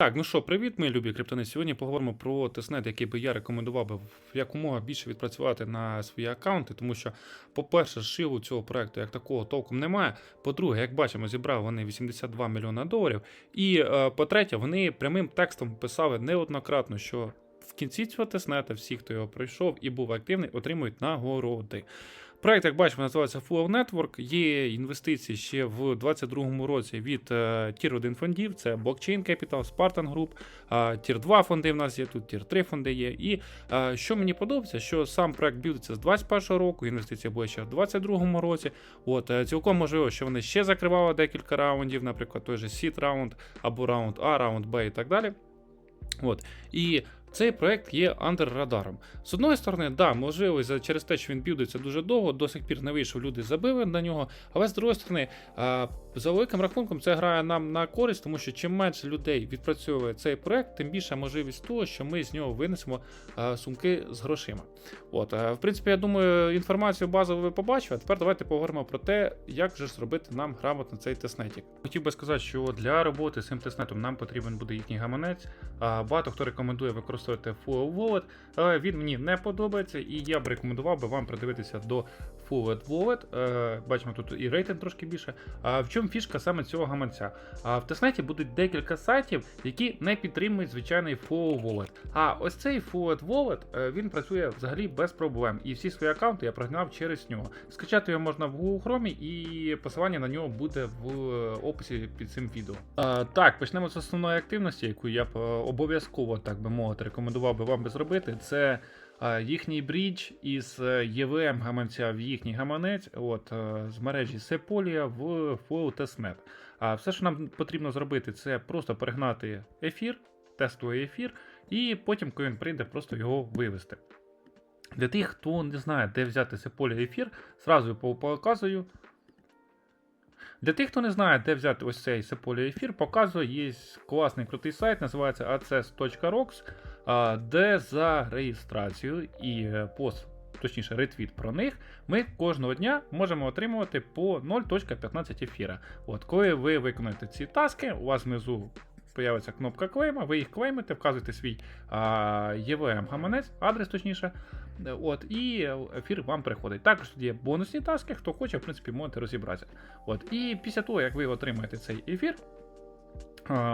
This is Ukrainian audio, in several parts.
Так, ну що, привіт, мої любі криптони. Сьогодні поговоримо про тестнет, який би я рекомендував би якомога більше відпрацювати на свої аккаунти, тому що, по-перше, шиву цього проекту як такого толком немає. По-друге, як бачимо, зібрали вони 82 мільйона доларів. І е, по-третє, вони прямим текстом писали неоднократно, що в кінці цього тестнета всі, хто його пройшов і був активний, отримують нагороди. Проект, як бачимо, називається Flow Network. Є інвестиції ще в 2022 році від е, Tier 1 фондів: це Blockchain Capital, Spartan Group, е, Tier 2 фонди в нас є, тут Tier 3 фонди є. І е, що мені подобається, що сам проект білдиться з 2021 року, інвестиція була ще в 2022 році. От е, цілком можливо, що вони ще закривали декілька раундів, наприклад, той же Seed раунд або раунд А, раунд Б і так далі. От. І цей проект є андеррадаром. З одної сторони, да, можливо, через те, що він білдиться дуже довго, до сих пір не вийшов, люди забили на нього. Але з другої сторони, за великим рахунком, це грає нам на користь, тому що чим менше людей відпрацьовує цей проект, тим більша можливість того, що ми з нього винесемо сумки з грошима. От, в принципі, я думаю, інформацію базову ви побачили. Тепер давайте поговоримо про те, як же зробити нам грамотно цей тестнетік. Хотів би сказати, що для роботи з цим тестнетом нам потрібен буде їхній гаманець. Багато хто рекомендує використовувати Full Wallet, але він мені не подобається, і я б рекомендував би вам придивитися до Full Wallet. Е, Бачимо тут і рейтинг трошки більше. А в чому фішка саме цього гаманця? А в тестнеті будуть декілька сайтів, які не підтримують звичайний Full Wallet. А ось цей Full Wallet е, він працює взагалі без проблем. І всі свої аккаунти я прогнав через нього. Скачати його можна в Google Chrome, і посилання на нього буде в е, описі під цим відео. А, так, почнемо з основної активності, яку я б обов'язково, так би мовити, рекомендував би вам би зробити. Це е, їхній брідж із е, EVM гаманця в їхній гаманець, от е, з мережі Sepolia в Flow Testnet. А все, що нам потрібно зробити, це просто перегнати ефір, тестовий ефір, і потім, коли він прийде, просто його вивести. Для тих, хто не знає, де взяти Sepolia ефір, зразу по- показую. Для тих, хто не знає, де взяти ось цей Sepolia ефір, показую, є класний крутий сайт, називається access.rocks, де за реєстрацію і е, пост, точніше, ретвіт про них, ми кожного дня можемо отримувати по 0.15 ефіра. От, коли ви виконуєте ці таски, у вас внизу появиться кнопка клейма, ви їх клеймите, вказуєте свій EVM гаманець, адрес точніше. От, і ефір вам приходить. Також тут є бонусні таски, хто хоче, в принципі, можете розібратися. От, і після того, як ви отримаєте цей ефір,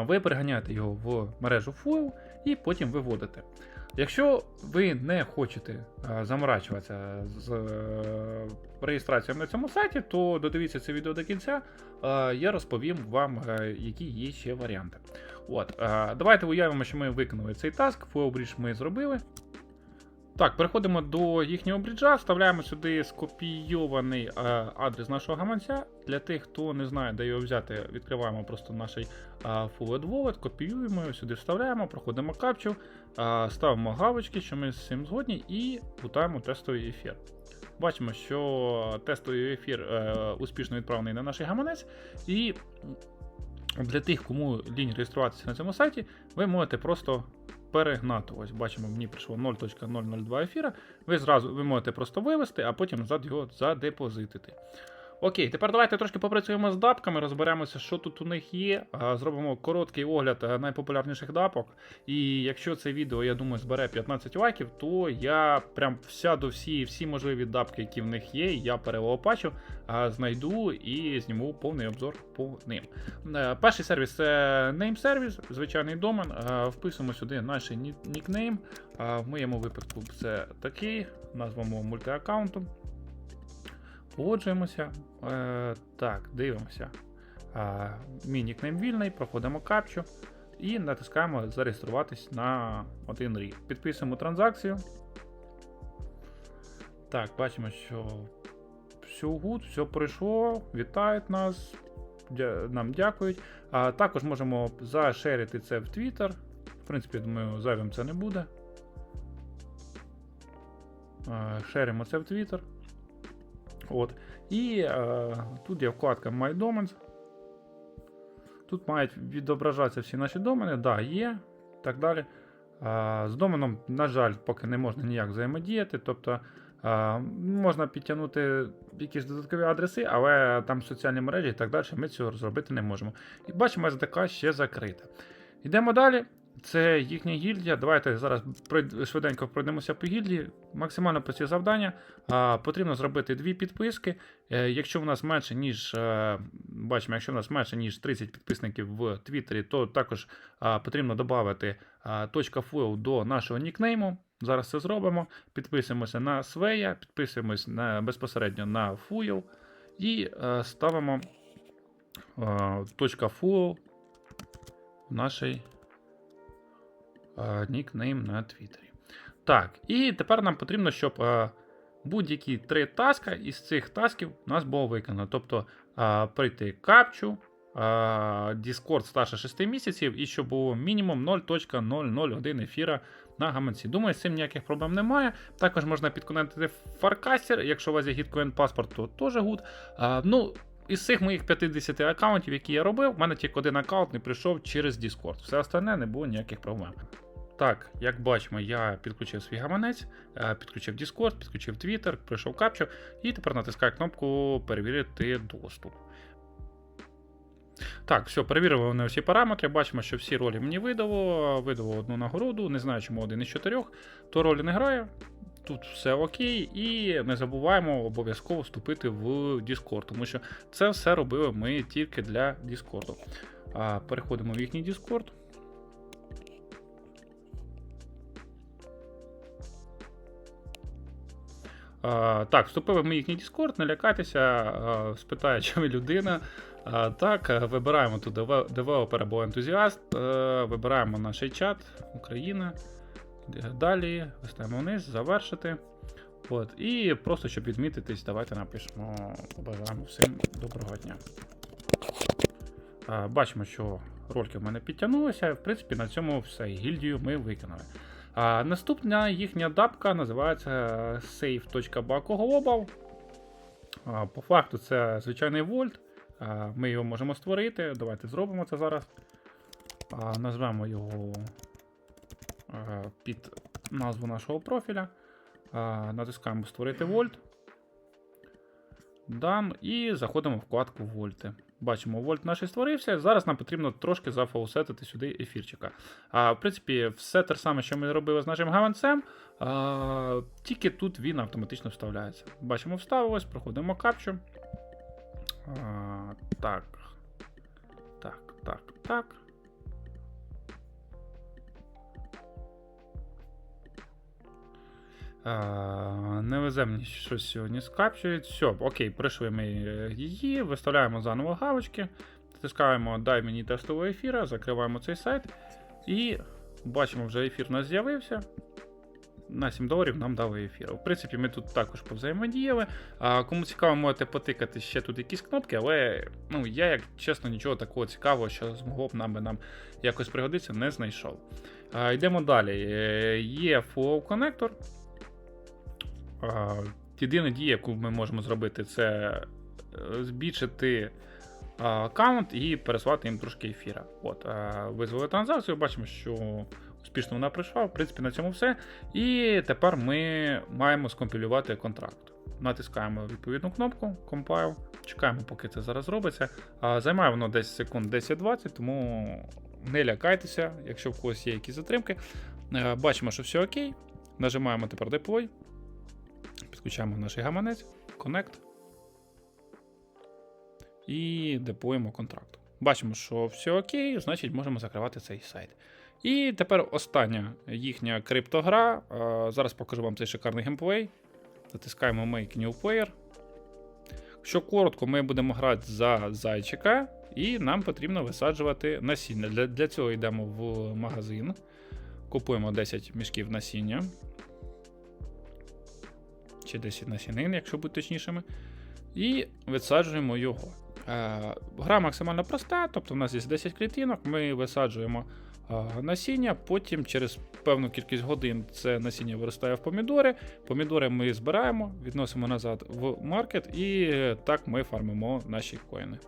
ви переганяєте його в мережу FOIL і потім виводите. Якщо ви не хочете а, заморачуватися з е, реєстрацією на цьому сайті, то додивіться це відео до кінця. а, Я розповім вам, е, які є ще варіанти. От, Давайте уявимо, що ми виконали цей таск, Fuel ми зробили. Так, переходимо до їхнього бріджа, вставляємо сюди скопійований е, адрес нашого гаманця. Для тих, хто не знає, де його взяти, відкриваємо просто наш е, Full Wallet, копіюємо його сюди, вставляємо, проходимо капчу, е, ставимо галочки, що ми з цим згодні, і лутаємо тестовий ефір. Бачимо, що тестовий ефір успішно відправлений на наш гаманець, і для тих, кому лінь реєструватися на цьому сайті, ви можете просто перегнати. Ось бачимо, мені прийшло 0.002 ефіра. Ви зразу ви можете просто вивести, а потім назад його задепозитити. Окей, тепер давайте трошки попрацюємо з дапками, розберемося, що тут у них є. Зробимо короткий огляд найпопулярніших дапок. І якщо це відео, я думаю, збере 15 лайків, то я прям сяду всі всі можливі дапки, які в них є, я перелопачу, а, знайду і зніму повний обзор по ним. Е, Перший сервіс це name сервіс, звичайний домен. Е, Вписуємо сюди наш нікнейм. Е, В моєму випадку це такий, назвемо мультиаккаунтом. Погоджуємося. Е, Так, дивимося. Е, Мій нікнейм вільний, проходимо капчу і натискаємо зареєструватись на один рік. Підписуємо транзакцію. Так, бачимо, що все гуд, все пройшло, вітають нас, нам дякують. А також можемо зашерити це в Twitter. В принципі, думаю, зайвим це не буде. Е, Шеримо це в Twitter. От. І е, тут є вкладка My Domains. Тут мають відображатися всі наші домени, да, є, так далі. А, з доменом, на жаль, поки не можна ніяк взаємодіяти. Тобто а, можна підтягнути якісь додаткові адреси, але там соціальні мережі і так далі ми цього зробити не можемо. І бачимо, СДК ще закрита. Йдемо далі. Це їхня гільдія. Давайте зараз швиденько пройдемося по гільдії. Максимально прості завдання. Потрібно зробити дві підписки. Е, якщо в нас менше, ніж е, бачимо, якщо в нас менше, ніж 30 підписників в Твіттері, то також потрібно додати .ful до нашого нікнейму. Зараз це зробимо. Підписуємося на Свея, підписуємось на, безпосередньо на Fuel і е, ставимо .ful в нашій нікнейм на Твіттері. Так, і тепер нам потрібно, щоб е, будь-які три таска із цих тасків у нас було виконано. Тобто е, прийти капчу, е, Discord старше 6 місяців, і щоб було мінімум 0.001 ефіра на гаманці. Думаю, з цим ніяких проблем немає. Також можна підконектити Farcaster, якщо у вас є Gitcoin паспорт, то теж гуд. Е, ну, із цих моїх 50 аккаунтів, які я робив, в мене тільки один аккаунт не прийшов через Discord. Все остальне не було ніяких проблем. Так, як бачимо, я підключив свій гаманець, е, підключив Discord, підключив Twitter, пройшов капчу, і тепер натискаю кнопку Перевірити доступ. Так, все, перевірили вони всі параметри. Бачимо, що всі ролі мені видало. Видало одну нагороду, не знаю, чому один із чотирьох. То ролі не грає. Тут все окей, і не забуваємо обов'язково вступити в Discord, тому що це все робили ми тільки для Discord. Переходимо в їхній Discord. Так, вступили в мій їхній Discord, не лякайтеся, спитає, чи ви людина. Так, е, вибираємо тут девелопер або ентузіаст, е, вибираємо наш чат, Україна. Далі вистаємо вниз, завершити. От, і просто щоб відмітитись, давайте напишемо, побажаємо всім доброго дня. Бачимо, що рольки в мене підтягнулися. В принципі, на цьому все. Гільдію ми виконали. А, наступна їхня дапка називається save.backglobal. А, По факту це звичайний вольт. А, Ми його можемо створити. Давайте зробимо це зараз. А, Назвемо його а, під назву нашого профіля. А, Натискаємо Створити вольт. Дам і заходимо в вкладку вольти. Бачимо, вольт наш і створився. Зараз нам потрібно трошки зафаусетити сюди ефірчика. А, в принципі, все те саме, що ми робили з нашим гаванцем, а, тільки тут він автоматично вставляється. Бачимо, вставилось, проходимо капчу. А, так. Так, так, так. Не везе мені щось сьогодні скапчують. Все, окей, пройшли ми е, її, виставляємо заново галочки, натискаємо Дай мені тестового ефіра, закриваємо цей сайт. І бачимо, вже ефір у нас з'явився. На 7 доларів нам дали ефір. В принципі, ми тут також повзаємодіяли. А кому цікаво, можете потикати ще тут якісь кнопки, але ну, я, як чесно, нічого такого цікавого, що змогло б нам, би нам якось пригодитися, не знайшов. А, йдемо далі. Е, Є Flow коннектор. А, Єдина дія, яку ми можемо зробити, це е, збільшити аккаунт і переслати їм трошки ефіра. От, Визвали транзакцію, бачимо, що успішно вона пройшла. В принципі, на цьому все. І тепер ми маємо скомпілювати контракт. Натискаємо відповідну кнопку Compile, чекаємо, поки це зараз робиться. А, Займає воно десь секунд 10-20, тому не лякайтеся, якщо в когось є якісь затримки. Е, Бачимо, що все окей. Нажимаємо тепер Deploy. Підключаємо наш гаманець, Connect. І деплоїмо контракт. Бачимо, що все окей, значить можемо закривати цей сайт. І тепер остання їхня криптогра. Е, Зараз покажу вам цей шикарний геймплей. Затискаємо Make New Player. Що коротко, ми будемо грати за зайчика, і нам потрібно висаджувати насіння. Для, для цього йдемо в магазин. Купуємо 10 мішків насіння. Чи 10 насінин, якщо бути точнішими. І висаджуємо його. Е, Гра максимально проста, тобто в нас є 10 клітинок, ми висаджуємо е, насіння, потім через певну кількість годин це насіння виростає в помідори. Помідори ми збираємо, відносимо назад в маркет, і так ми фармимо наші коїни.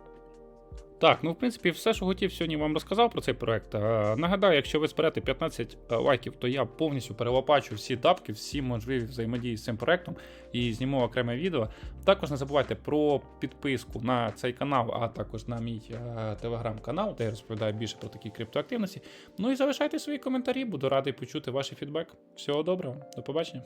Так, ну в принципі, все, що хотів сьогодні вам розказав про цей проект. Е, Нагадаю, якщо ви зберете 15 лайків, то я повністю перелопачу всі тапки, всі можливі взаємодії з цим проектом і зніму окреме відео. Також не забувайте про підписку на цей канал, а також на мій е, телеграм-канал, де я розповідаю більше про такі криптоактивності. Ну і залишайте свої коментарі, буду радий почути ваш фідбек. Всього доброго, до побачення.